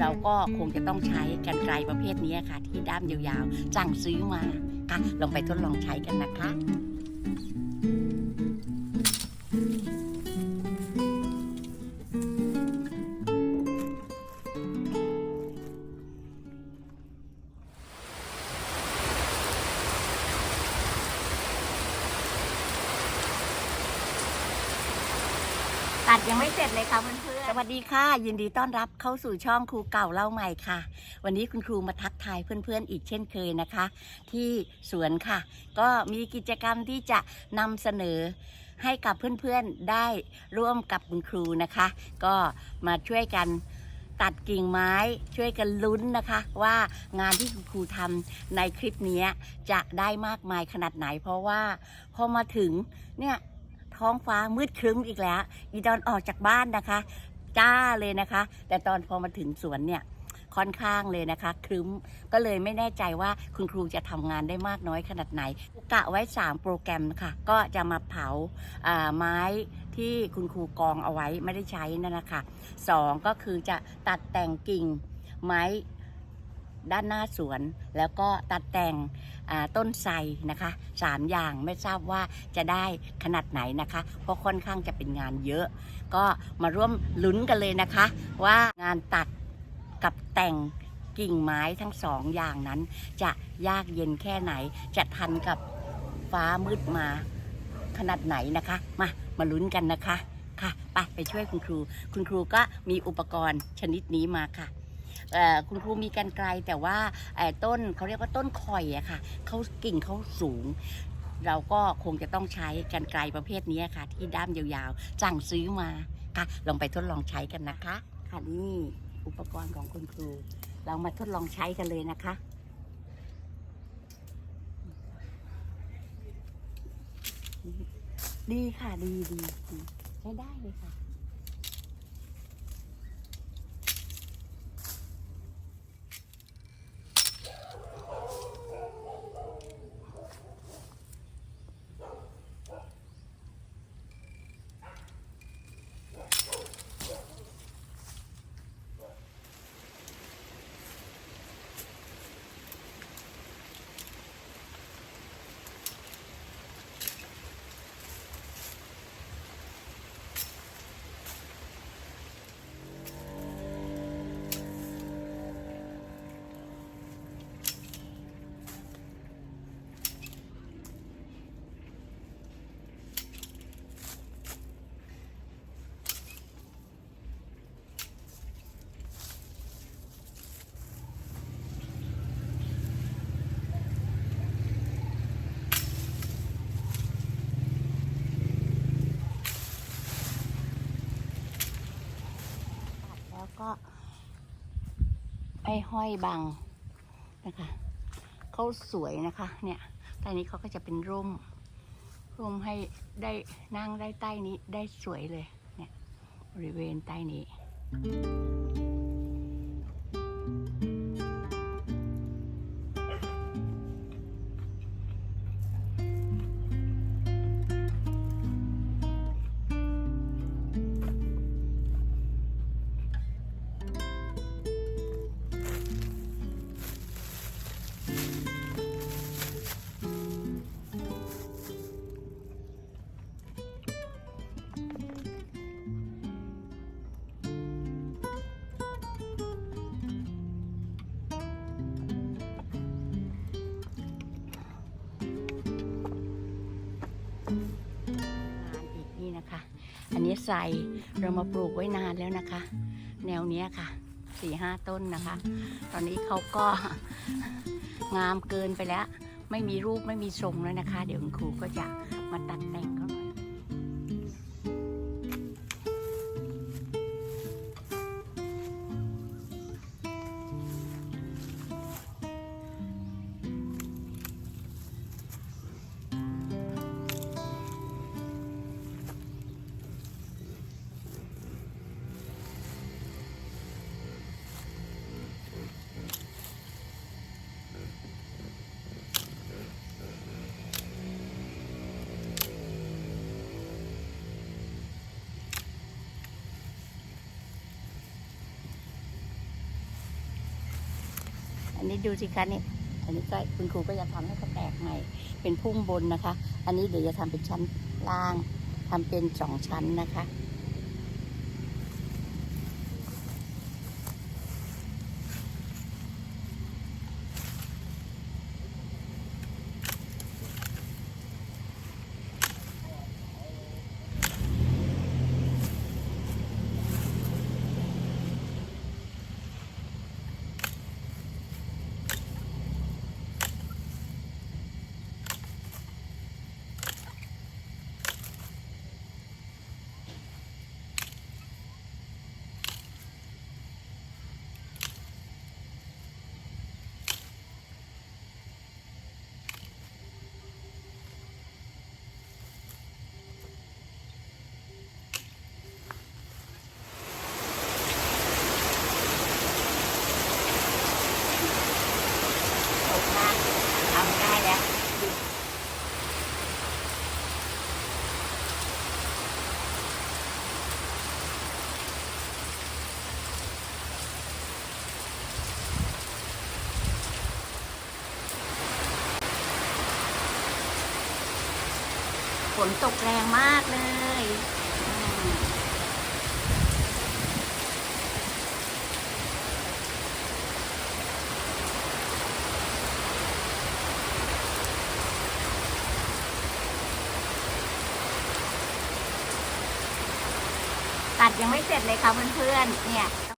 เราก็คงจะต้องใช้กันไกลประเภทนี้ค่ะ ที่ด้ามยาวๆสั่งซื้อมาค่ะลองไปทดลองใช้กันนะคะัดยังไม่เสร็จเลยค่ะเพื่อนสวัสดีค่ะ ยินดีต้อนรับเข้าสู่ช่องครูเก่าเล่าใหม่ค่ะ วันนี้คุณครูมาทักทายเพื่อนๆ อีกเช่นเคยนะคะ ที่สวนค่ะ ก็มีกิจกรรมที่จะนำเสนอให้กับเพื่อนๆได้ร่วมกับคุณครูนะคะ ก็มาช่วยกันตัดกิ่งไม้ช่วยกันลุ้นนะคะ ว่างานที่คุณครูทำในคลิปนี้จะได้มากมายขนาดไหน เพราะว่าพอมาถึงเนี่ย ท้องฟ้ามืดครึ้มอีกแล้ว อีตอนออกจากบ้านนะคะ จ้าเลยนะคะ แต่ตอนพอมาถึงสวนเนี่ยค่อนข้างเลยนะคะ ครึ้มก็เลยไม่แน่ใจว่าคุณครูจะทำงานได้มากน้อยขนาดไหน กะไว้ 3 โปรแกรมค่ะ ก็จะมาเผาาไม้ที่คุณครูกองเอาไว้ไม่ได้ใช้นั่นนะคะสองก็คือจะตัดแต่งกิ่งไม้ ด้านหน้าสวน แล้วก็ตัดแต่งต้นไทรนะคะสามอย่างไม่ทราบว่าจะได้ขนาดไหนนะคะ เพราะค่อนข้างจะเป็นงานเยอะ ก็มาร่วมลุ้นกันเลยนะคะ ว่างานตัดกับแต่งกิ่งไม้ทั้งสองอย่างนั้น จะยากเย็นแค่ไหน จะทันกับฟ้ามืดมาขนาดไหนนะคะ มามาลุ้นกันนะคะค่ะไปไปช่วยคุณครู คุณครูก็มีอุปกรณ์ชนิดนี้มาค่ะ คุณครูมีกันไกลแต่ว่าต้นเขาเรียกว่าต้นข่อยอะค่ะเขากิ่งเขาสูง เราก็คงจะต้องใช้กันไกลประเภทนี้ค่ะ ที่ด้ามยาวๆสั่งซื้อมาค่ะลองไปทดลองใช้กันนะคะ ค่ะนี่อุปกรณ์ของคุณครู เรามาทดลองใช้กันเลยนะคะดีค่ะดีดีใช้ได้เลยค่ะ แล้ว ก็ไอ้ห้อยบังนะคะเขาสวยนะคะ เนี่ยใต้นี้เขาก็จะเป็นร่ม ร่มให้ได้นั่งได้ใต้นี้ได้สวยเลย เนี่ยบริเวณใต้นี้ ไซ เรามาปลูกไว้นานแล้วนะคะ แนวนี้ค่ะสี่ห้าต้นนะคะ ตอนนี้เขาก็งามเกินไปแล้ว ไม่มีรูปไม่มีทรงแล้วนะคะ เดี๋ยวคุณครูก็จะมาตัดแต่งเขาหน่อย นี้ดูสิคะนี่อันนี้ก็คุณครูก็จะทำให้เขาแตกใหม่ เป็นพุ่มบนนะคะ อันนี้เดี๋ยวจะทำเป็นชั้นล่างทำเป็นสองชั้นนะคะ ตกมากทำได้แล้วดู ฝนตกแรงมากเลยตัดยังไม่เสร็จเลยค่ะเพื่อนๆ เนี่ย